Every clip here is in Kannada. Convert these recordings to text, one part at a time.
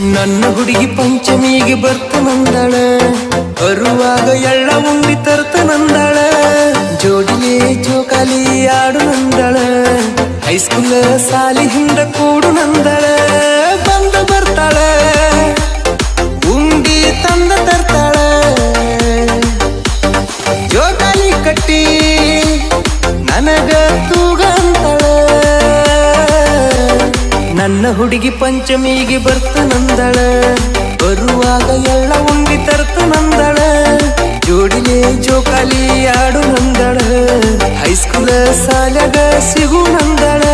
ನನ್ನ ಹುಡುಗಿ ಪಂಚಮಿಗೆ ಬರ್ತನಂದಳ ಬರುವಾಗ ಎಳ್ಳ ಉಂಡಿ ತರ್ತನಂದಳ ಜೋಡಿಲೇ ಜೋಕಾಲಿ ಆಡು ನಂದಳ. ಹೈಸ್ಕೂಲ್ ಸಾಲಿ ಹಿಂದ ಕೂಡು ನಂದಳ. ನನ್ನ ಹುಡುಗಿ ಪಂಚಮಿಗೆ ಬರ್ತ ನಂದಳ. ಬರುವಾಗ ಎಲ್ಲ ಉಂಡಿ ತರ್ತನಂದಳ ಜೋಡಿಲೆ ಜೋಕಾಲಿ ಆಡು ನಂದಳ. ಹೈಸ್ಕೂಲ್ ಸಾಲದ ಸಿಗು ನಂದಳ.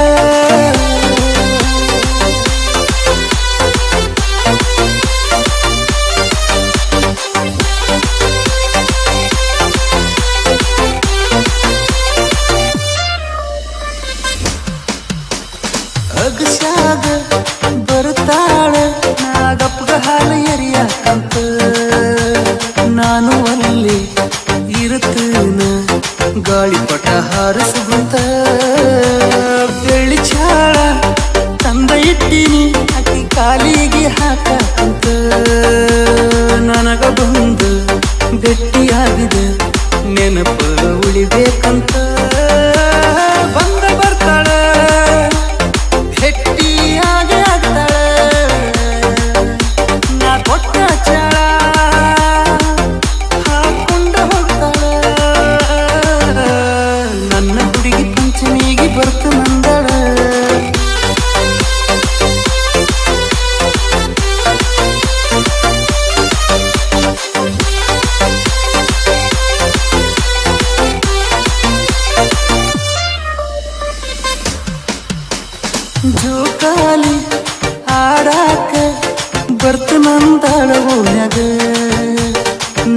ಗಾಳಿಪಟ ಹಾರಿಸುವಂತ ಬೆಳ್ಳಿ ಚಾಳ ತಂದ ಇಟ್ಟಿನಿ ಅಕ್ಕಿ ಕಾಲಿಗೆ ಹಾಕಂತ ನನಗ ಬಂದು ಗಟ್ಟಿಯಾಗಿದೆ. ನೆನಪ ಉಳಿಬೇಕಂತ ಜೋಕಾಲಿ ಆಡಾಕ ಬರ್ತು ನಂದಳ ಓಣ್ಯಾಗ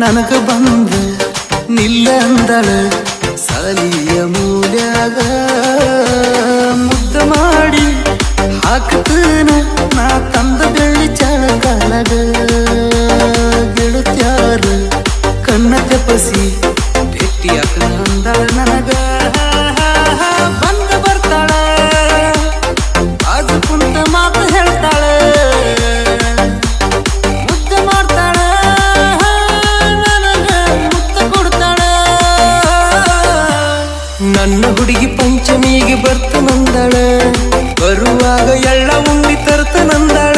ನನಗ ಬಂದ ನಿಲ್ಲ ಅಂದಳ ಸಾಲಿಯ ಮೂಲ್ಯಾಗ ಮುದ್ದ ಮಾಡಿ ಹಾಕ್ತನ ನಾ ತಂದ ಬೆಳ್ಳಿ ಚಳಗಾಲಗ ಗೆಳುತ್ಯಾರ ಕಣ್ಣ ತೆಪಸಿ ನನ್ನ ಹುಡುಗಿ ಪಂಚಮಿಗೆ ಬರ್ತ ನಂದಳ. ಬರುವಾಗ ಎಲ್ಲ ಉಂಡಿ ತರ್ತ ನಂದಳ.